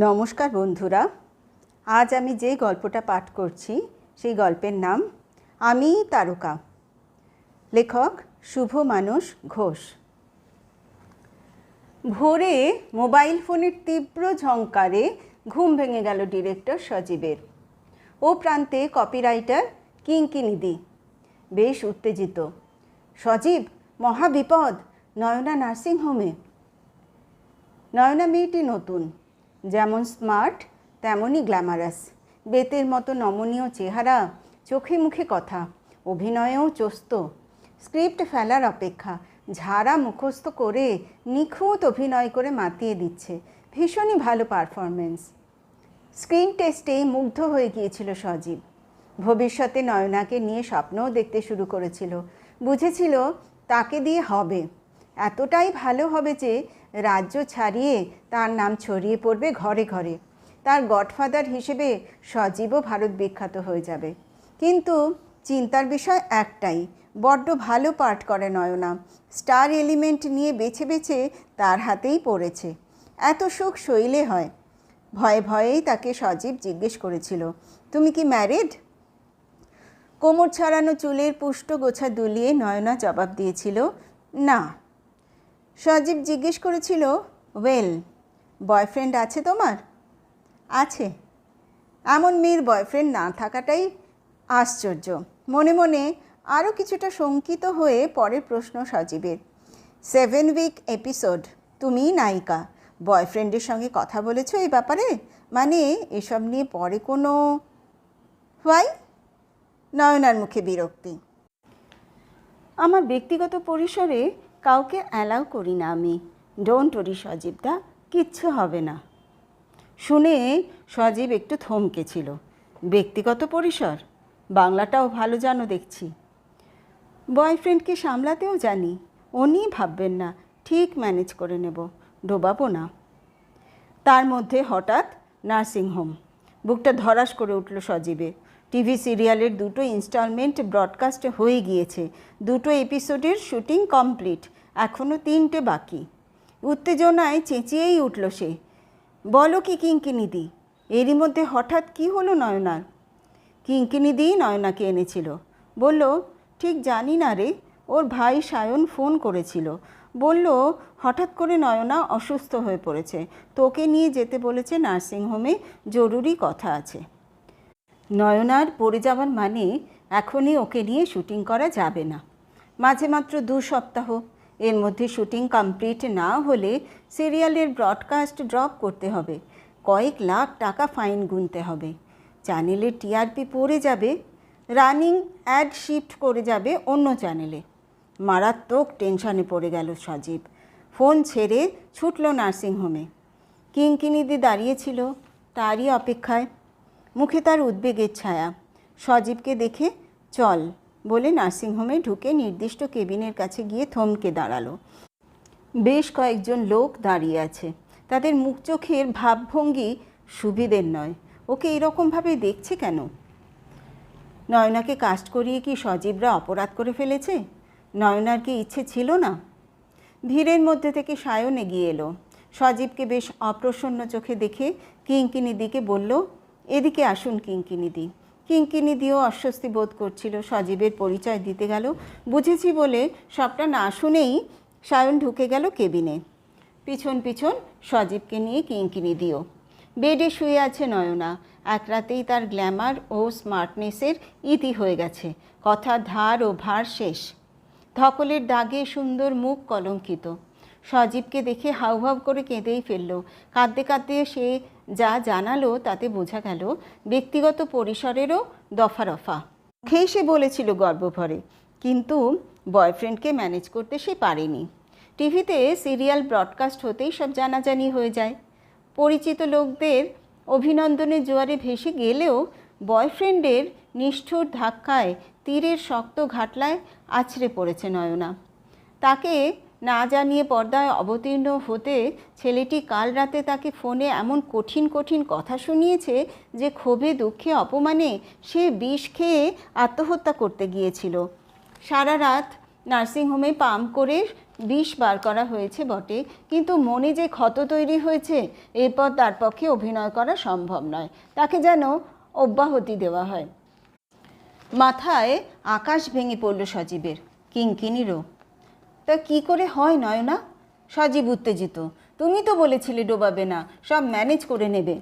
নমস্কার বন্ধুরা, আজ আমি যে গল্পটা পাঠ করছি, সেই গল্পের নাম আমি তারকা। লেখক শুভ মানুষ ঘোষ। ভোরে মোবাইল ফোনের তীব্র ঝংকারে ঘুম ভেঙে গেল ডিরেক্টর সজীবের। ও প্রান্তে কপিরাইটার কিঙ্কিনিদি বেশ উত্তেজিত। সজীব, মহাবিপদ, নয়না নার্সিংহোমে। নয়না মেয়েটি নতুন। যেমন স্মার্ট, তেমনই গ্ল্যামারাস। বেতের মতো নমনীয় চেহারা, চোখে মুখে কথা, অভিনয়েও চস্ত। স্ক্রিপ্ট ফেলার অপেক্ষা, ঝাড়া মুখস্থ করে নিখুঁত অভিনয় করে মাতিয়ে দিচ্ছে। ভীষণই ভালো পারফরমেন্স স্ক্রিন টেস্টে মুগ্ধ হয়ে গিয়েছিল সজীব। ভবিষ্যতে নয়নাকে নিয়ে স্বপ্নও দেখতে শুরু করেছিল। বুঝেছিল, তাকে দিয়ে হবে। এতটাই ভালো হবে যে রাজ্য ছাড়িয়ে তার নাম ছড়িয়ে পড়বে ঘরে ঘরে। তার গডফাদার হিসেবে সজীবও ভারত বিখ্যাত হয়ে যাবে। কিন্তু চিন্তার বিষয় একটাই, বড্ড ভালো পাঠ করে নয়না। স্টার এলিমেন্ট নিয়ে বেছে বেছে তার হাতেই পড়েছে। এত সুখ শৈলে হয়। ভয়ে ভয়েই তাকে সজীব জিজ্ঞেস করেছিল, তুমি কি ম্যারিড? কোমর ছাড়ানো চুলের পুষ্ট গোছা দুলিয়ে নয়না জবাব দিয়েছিল, না। সজীব জিজ্ঞেস করেছিল ওয়েল বয়ফ্রেন্ড আছে তোমার? আছে। এমন মেয়ের বয়ফ্রেন্ড না থাকাটাই আশ্চর্য। মনে মনে আরও কিছুটা শঙ্কিত হয়ে পরের প্রশ্ন সজীবের সেভেন উইক এপিসোড তুমি নায়িকা বয়ফ্রেন্ডের সঙ্গে কথা বলেছ এই ব্যাপারে? মানে এসব নিয়ে পরে কোনো হোয়াই নয়নার মুখে বিরক্তি। আমার ব্যক্তিগত পরিসরে কাউকে অ্যালাউ করি না আমি। ডোন্ট ওরি সজীবদা কিচ্ছু হবে না। শুনে সজীব একটু থমকেছিল ব্যক্তিগত পরিসর? বাংলাটাও ভালো জানো দেখছি। বয়ফ্রেন্ডকে সামলাতেও জানি, উনি ভাববেন না, ঠিক ম্যানেজ করে নেব, ডোবাবো না। তার মধ্যে হঠাৎ নার্সিংহোম বুকটা ধরাস করে উঠল সজীবে টিভি সিরিয়ালের দুটো ইনস্টলমেন্ট ব্রডকাস্ট হয়ে গিয়েছে। দুটো এপিসোডের শুটিং কমপ্লিট। এখনও তিনটে বাকি। উত্তেজনায় চেঁচিয়েই উঠল সে। বলো কি কিঙ্কিনিদি? এরই মধ্যে হঠাৎ কি হলো নয়নার? কিঙ্কিনিদি নয়নাকে এনেছিল। বলল, ঠিক জানি না রে, ওর ভাই সায়ন ফোন করেছিল। বলল, হঠাৎ করে নয়না অসুস্থ হয়ে পড়েছে। তোকে নিয়ে যেতে বলেছে নার্সিংহোমে। জরুরি কথা আছে। নয়নার পড়ে যাওয়ার মানে এখনই ওকে নিয়ে শুটিং করা যাবে না। মাঝে মাত্র দু সপ্তাহ। এর মধ্যে শুটিং কমপ্লিট না হলে সিরিয়ালের ব্রডকাস্ট ড্রপ করতে হবে। কয়েক লাখ টাকা ফাইন গুনতে হবে। চ্যানেলের টিআরপি পড়ে যাবে। রানিং অ্যাড শিফট করে যাবে অন্য চ্যানেলে। মারাত্মক টেনশনে পড়ে গেল সজীব। ফোন ছেড়ে ছুটল নার্সিংহোমে। কিঙ্কিনিদি দাঁড়িয়েছিল তারই অপেক্ষায় মুখে তার উদ্বেগের ছায়া। সজীবকে দেখে, চল। বলে নার্সিংহোমে ঢুকে নির্দিষ্ট কেবিনের কাছে গিয়ে থমকে দাঁড়াল। বেশ কয়েকজন লোক দাঁড়িয়ে আছে। তাদের মুখ চোখের ভাবভঙ্গি সুবিধের নয়। ওকে এরকমভাবে দেখছে কেন? নয়নাকে কাস্ট করিয়ে কি সজীবরা অপরাধ করে ফেলেছে? নয়নার কি ইচ্ছে ছিল না? ভিড়ের মধ্যে থেকে সায়ন এগিয়ে এলো। সজীবকে বেশ অপ্রসন্ন চোখে দেখে কিঙ্কিনিদিকে বলল এদিকে আসুন কিঙ্কিনিদি কিঙ্কিনিদিও অস্বস্তি বোধ করছিল, সজীবের পরিচয় দিতে গেল। বুঝেছি বলে সবটা না শুনেই সায়ন ঢুকে গেল কেবিনে। পিছন পিছন সজীবকে নিয়ে কিঙ্কিনিদিও বেডে শুয়ে আছে নয়না। এক রাতেই তার গ্ল্যামার ও স্মার্টনেসের ইতি হয়ে গেছে। কথার ধার ও ভার শেষ। ধকলের দাগে সুন্দর মুখ কলঙ্কিত। সজীবকে দেখে হাউহাউ করে কেঁদেই ফেলল। কাঁদতে কাঁদতে সে যা জানালো তাতে বোঝা গেল, ব্যক্তিগত পরিসরেরও দফা রফা মুখেই সে বলেছিল গর্বভরে, কিন্তু বয়ফ্রেন্ডকে ম্যানেজ করতে সে পারেনি। টিভিতে সিরিয়াল ব্রডকাস্ট হতেই সব জানাজানি হয়ে যায়। পরিচিত লোকদের অভিনন্দনের জোয়ারে ভেসে গেলেও বয়ফ্রেন্ডের নিষ্ঠুর ধাক্কায় তীরের শক্ত ঘাটলায় আছড়ে পড়েছে নয়না। তাকে না জানিয়ে পর্দায় অবতীর্ণ হতে ছেলেটি কাল রাতে তাকে ফোনে এমন কঠিন কঠিন কথা শুনিয়েছে যে ক্ষোভে, দুঃখে, অপমানে সে বিষ খেয়ে আত্মহত্যা করতে গিয়েছিল। সারা রাত নার্সিংহোমে পাম্প করে বিষ বার করা হয়েছে বটে, কিন্তু মনে যে ক্ষত তৈরি হয়েছে, এরপর তার পক্ষে অভিনয় করা সম্ভব নয়। তাকে যেন অব্যাহতি দেওয়া হয়। মাথায় আকাশ ভেঙে পড়ল সজীবের। কিঙ্কিনিরও তা কি করে হয় নয়না? সজীব উত্তেজিত। তুমি তো বলেছিলে ডোবাবে না, সব ম্যানেজ করে নেবে।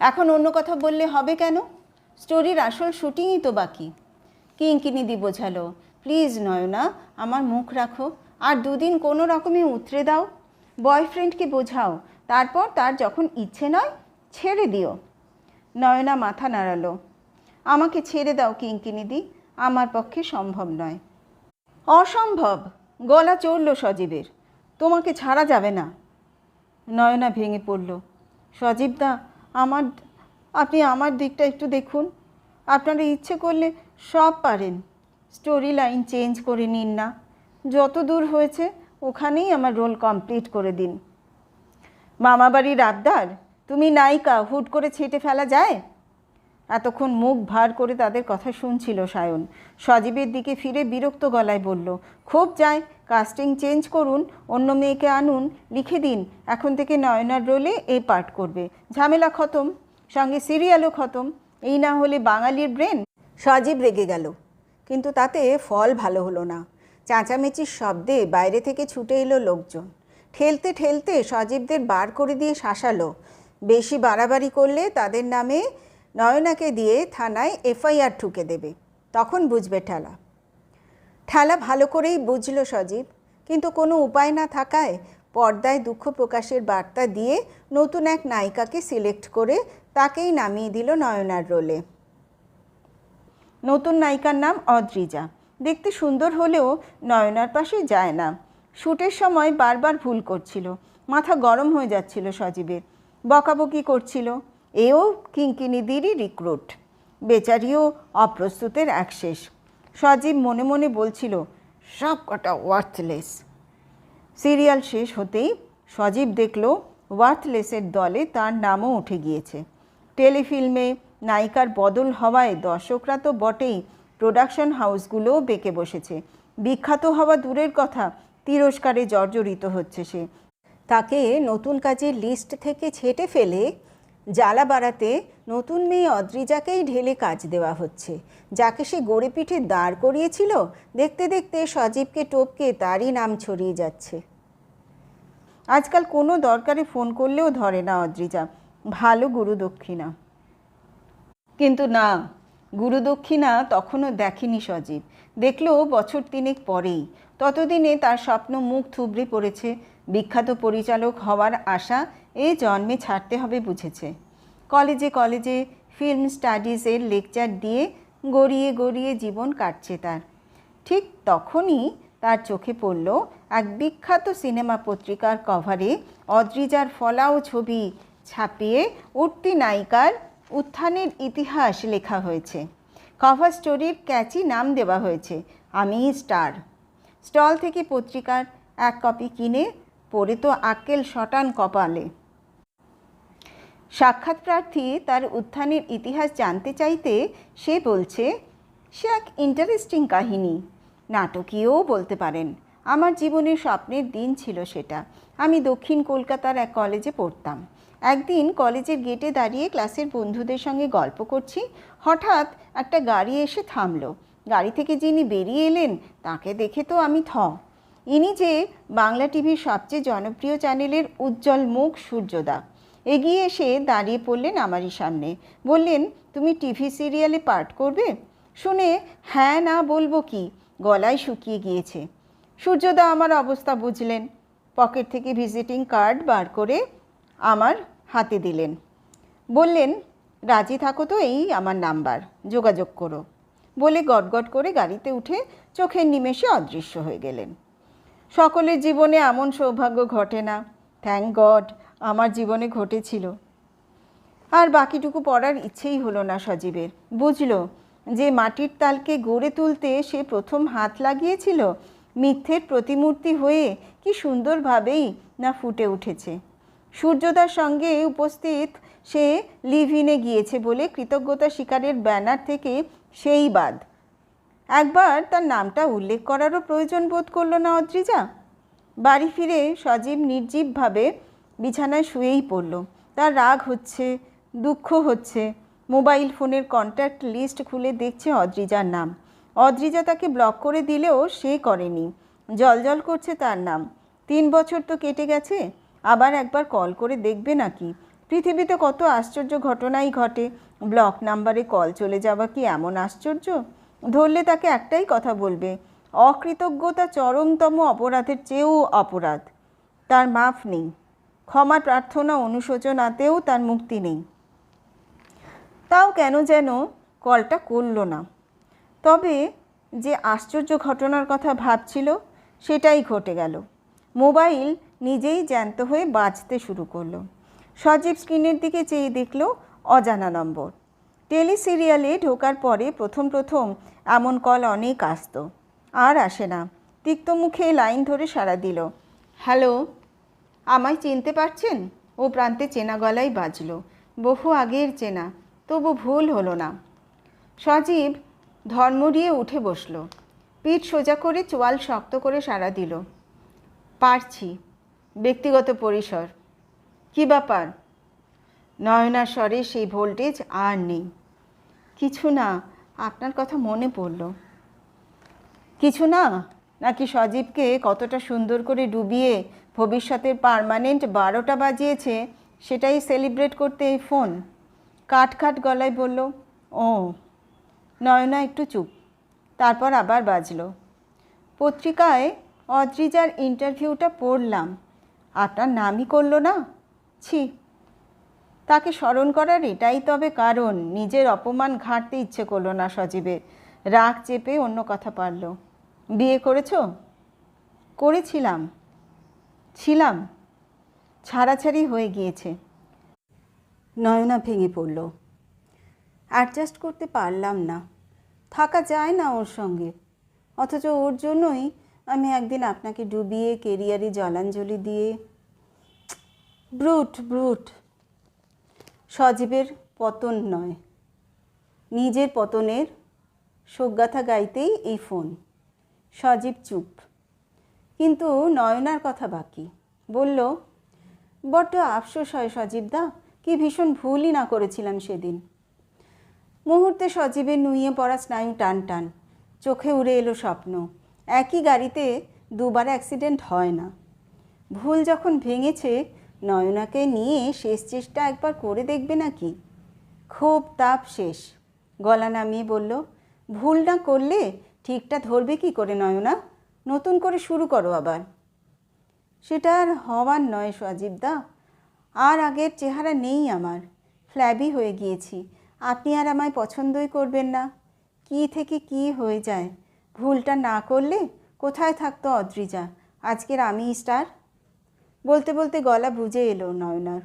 এখন অন্য কথা বললে হবে কেন? স্টোরির আসল শুটিংই তো বাকি। কিঙ্কিনিদি বোঝালো, প্লিজ নয়না, আমার মুখ রাখো। আর দুদিন কোনো রকমে উতরে দাও। বয়ফ্রেন্ডকে বোঝাও। তারপর তার যখন ইচ্ছে নয়, ছেড়ে দিও। নয়না মাথা নাড়ালো, আমাকে ছেড়ে দাও কিঙ্কিনিদি, আমার পক্ষে সম্ভব নয়। অসম্ভব। গলা চড়ল সজীবের। তোমাকে ছাড়া যাবে না। নয়না ভেঙে পড়ল। সজীবদা আমার, আপনি আমার দিকটা একটু দেখুন। আপনারা ইচ্ছে করলে সব পারেন। স্টোরি লাইন চেঞ্জ করে নিন না। যত দূর হয়েছে, ওখানেই আমার রোল কমপ্লিট করে দিন। মামাবাড়ির আবদার, তুমি নায়িকা, হুট করে ছেটে ফেলা যায়? এতক্ষণ মুখ ভার করে তাদের কথা শুনছিল সায়ন। সজীবের দিকে ফিরে বিরক্ত গলায় বলল, খুব যায় কাস্টিং চেঞ্জ করুন, অন্য মেয়েকে আনুন, লিখে দিন। এখন থেকে নয়নার রোলে এই পার্ট করবে। ঝামেলা খতম, সঙ্গে সিরিয়ালও খতম। এই না হলে বাঙালির ব্রেন সজীব রেগে গেল। কিন্তু তাতে ফল ভালো হলো না। চাঁচামেচির শব্দে বাইরে থেকে ছুটে এলো লোকজন। ঠেলতে ঠেলতে সজীবদের বার করে দিয়ে শাসালো। বেশি বাড়াবাড়ি করলে তাদের নামে নয়নাকে দিয়ে থানায় এফআইআর ঠুকে দেবে। তখন বুঝবে ঠেলা। ঠেলা ভালো করেই বুঝল সজীব, কিন্তু কোনো উপায় না থাকায় পর্দায় দুঃখ প্রকাশের বার্তা দিয়ে নতুন এক নায়িকাকে সিলেক্ট করে তাকেই নামিয়ে দিল নয়নার রোলে। নতুন নায়িকার নাম অদ্রিজা। দেখতে সুন্দর হলেও নয়নার পাশে যায় না। শ্যুটের সময় বারবার ভুল করছিল। মাথা গরম হয়ে যাচ্ছিল সজীবের। বকাবকি করছিল। এও কিঙ্কিনিদিরই রিক্রুট। বেচারিও অপ্রস্তুতের এক শেষ। সজীব মনে মনে বলছিল সব কটা ওয়ার্থলেস সিরিয়াল শেষ হতেই সজীব দেখল ওয়ার্থলেসের দলে তার নামও উঠে গিয়েছে। টেলিফিল্মে নায়িকার বদল হওয়ায় দর্শকরা তো বটেই, প্রোডাকশন হাউসগুলোও বেঁকে বসেছে। বিখ্যাত হওয়া দূরের কথা, তিরস্কারে জর্জরিত হচ্ছে সে। তাকে নতুন কাজের লিস্ট থেকে ছেটে ফেলে জ্বালা বাড়াতে নতুন মেয়ে অদ্রিজাকেই ঢেলে কাজ দেওয়া হচ্ছে। যাকে সে গড়ে পিঠে দাঁড় করিয়েছিল, দেখতে দেখতে সজীবকে টপকে তারই নাম ছড়িয়ে যাচ্ছে। আজকাল কোনো দরকারে ফোন করলেও ধরে না অদ্রিজা। ভালো গুরু দক্ষিণা। কিন্তু না, গুরু দক্ষিণা তখনও দেখেনি সজীব। দেখল বছর তিনেক পরেই। ততদিনে তার স্বপ্ন মুখ থুবড়ে পড়েছে। বিখ্যাত পরিচালক হওয়ার আশা এ জন্মে ছাড়তে হবে বুঝেছে। কলেজে কলেজে ফিল্ম স্টাডিজের লেকচার দিয়ে গড়িয়ে গড়িয়ে জীবন কাটছে তার। ঠিক তখনই তার চোখে পড়ল এক বিখ্যাত সিনেমা পত্রিকার কভারে অদ্রিজার ফলাও ছবি ছাপিয়ে উঠতি নায়িকার উত্থানের ইতিহাস লেখা হয়েছে। কভার স্টোরির ক্যাচি নাম দেওয়া হয়েছে, আমি স্টার। স্টল থেকে পত্রিকার এক কপি কিনে পড়ে তো আক্কেল শটান কপালে। সাক্ষাৎ প্রার্থী তার উত্থানের ইতিহাস জানতে চাইতে সে বলছে, সে এক ইন্টারেস্টিং কাহিনী। নাটকীয়ও বলতে পারেন। আমার জীবনের স্বপ্নের দিন ছিল সেটা। আমি দক্ষিণ কলকাতার এক কলেজে পড়তাম। একদিন কলেজের গেটে দাঁড়িয়ে ক্লাসের বন্ধুদের সঙ্গে গল্প করছি। হঠাৎ একটা গাড়ি এসে থামলো। গাড়ি থেকে যিনি বেরিয়ে এলেন, তাকে দেখে তো আমি থ। ইনি যে বাংলা টিভির সবচেয়ে জনপ্রিয় চ্যানেলের উজ্জ্বল মুখ সূর্যদা। এগিয়ে এসে দাঁড়িয়ে পড়লেন আমারই সামনে। বললেন, তুমি টিভি সিরিয়ালে পার্ট করবে? শুনে হ্যাঁ না, বলব কি? গলায় শুকিয়ে গিয়েছে। সূর্যদা আমার অবস্থা বুঝলেন। পকেট থেকে ভিজিটিং কার্ড বার করে আমার হাতে দিলেন। বললেন, রাজি থাকো তো, এই আমার নাম্বার, যোগাযোগ করো। বলে গটগট করে গাড়িতে উঠে চোখের নিমেষে অদৃশ্য হয়ে গেলেন। সকলের জীবনে এমন সৌভাগ্য ঘটে না। থ্যাংক গড আমার জীবনে ঘটেছিল। আর বাকিটুকু পড়ার ইচ্ছেই হলো না সজীবের। বুঝলো, যে মাটির তালকে গড়ে তুলতে সে প্রথম হাত লাগিয়েছিল, মিথ্যের প্রতিমূর্তি হয়ে কি সুন্দরভাবেই না ফুটে উঠেছে। সূর্যদার সঙ্গে উপস্থিত সে লিভ ইনে গিয়েছে বলে কৃতজ্ঞতা শিকারের ব্যানার থেকে সেই বাদ। একবার তার নামটা উল্লেখ করারও প্রয়োজন বোধ করল না অদ্রিজা। বাড়ি ফিরে সজীব নির্জীবভাবে বিছানায় শুয়েই পড়ল। তার রাগ হচ্ছে, দুঃখ হচ্ছে। মোবাইল ফোনের কন্ট্যাক্ট লিস্ট খুলে দেখছে অদ্রিজার নাম। অদ্রিজা তাকে ব্লক করে দিলেও সে করেনি। জলজল করছে তার নাম। তিন বছর তো কেটে গেছে, আবার একবার কল করে দেখবে নাকি? পৃথিবীতে কত আশ্চর্য ঘটনাই ঘটে। ব্লক নাম্বারে কল চলে যাওয়া কি এমন আশ্চর্য? ধরলে তাকে একটাই কথা বলবে, অকৃতজ্ঞতা চরমতম অপরাধের চেয়েও অপরাধ। তার মাফ নেই। ক্ষমা প্রার্থনা অনুশোচনাতেও তার মুক্তি নেই। তাও কেন যেন কলটা করল না। তবে যে আশ্চর্য ঘটনার কথা ভাবছিল, সেটাই ঘটে গেল। মোবাইল নিজেই জ্যান্ত হয়ে বাজতে শুরু করল। সজীব স্ক্রিনের দিকে চেয়ে দেখল অজানা নম্বর। টেলি সিরিয়ালে ঢোকার পরে প্রথম প্রথম এমন কল অনেক আসতো। আর আসে না। তিক্ত মুখে লাইন ধরে সাড়া দিল, হ্যালো? আমায় চিনতে পারছেন? ও প্রান্তে চেনা গলায় বাজলো। বহু আগের চেনা, তবু ভুল হলো না। সজীব ধর্মড়িয়ে উঠে বসল। পিঠ সোজা করে চোয়াল শক্ত করে সাড়া দিল। পারছি। ব্যক্তিগত পরিসর। কি ব্যাপার? নয়নার স্বরে সেই ভোল্টেজ আর নেই। কিছু না, আপনার কথা মনে পড়ল। কিছু না নাকি সজীবকে কতটা সুন্দর করে ডুবিয়ে ভবিষ্যতের পার্মানেন্ট বারোটা বাজিয়েছে সেটাই সেলিব্রেট করতে এই ফোন? কাট গলায় বলল, ও, নয়না একটু চুপ। তারপর আবার বাজলো। পত্রিকায় অদ্রিজার ইন্টারভিউটা পড়লাম। আপনার নামই করল না? ছি, তাকে স্মরণ করার এটাই তবে কারণ। নিজের অপমান ঘাঁটতে ইচ্ছে করল না সজীবের। রাগ চেপে অন্য কথা পারল। বিয়ে করেছ? করেছিলাম। ছিলাম। ছাড়াছাড়ি হয়ে গিয়েছে। নয়না ভেঙে পড়ল। অ্যাডজাস্ট করতে পারলাম না। থাকা যায় না ওর সঙ্গে। অথচ ওর জন্যই আমি একদিন আপনাকে ডুবিয়ে, কেরিয়ারে জলাঞ্জলি দিয়ে ব্রুট ব্রুট। সজীবের পতন নয়। নিজের পতনের শোকগাথা গাইতেই এই ফোন। সজীব চুপ। কিন্তু নয়নার কথা বাকি। বলল, বড্ড আফসোস হয় সজীবদা, কি ভীষণ ভুলই না করেছিলাম সেদিন। মুহূর্তে সজীবের নুইয়ে পড়া স্নায়ু টান টান চোখে উড়ে এলো স্বপ্ন। একই গাড়িতে দুবার অ্যাক্সিডেন্ট হয় না। ভুল যখন ভেঙেছে, নয়নাকে নিয়ে শেষ চেষ্টা একবার করে দেখবে নাকি? খুব তাপ শেষ। গলা নামিয়ে বলল, ভুল না করলে ঠিকটা ধরবে কি করে নয়না? নতুন করে শুরু করো আবার। সেটা আর হওয়ার নয় সজীবদা আর আগের চেহারা নেই আমার। ফ্ল্যাবি হয়ে গিয়েছি। আপনি আর আমায় পছন্দই করবেন না। কি থেকে কি হয়ে যায়? ভুলটা না করলে কোথায় থাকতো অদ্রিজা? আজকের আমি স্টার? বলতে বলতে গলা বুঝে এলো নয়নার।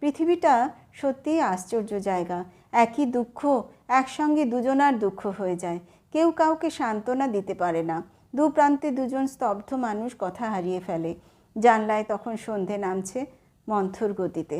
পৃথিবীটা সত্যিই আশ্চর্য জায়গা। একই দুঃখ, একসঙ্গে দুজনার দুঃখ হয়ে যায়। কেউ কাউকে সান্ত্বনা দিতে পারে না। দু প্রান্তে দুজন স্তব্ধ মানুষ কথা হারিয়ে ফেলে। জানলায় তখন সন্ধে নামছে মন্থর গতিতে।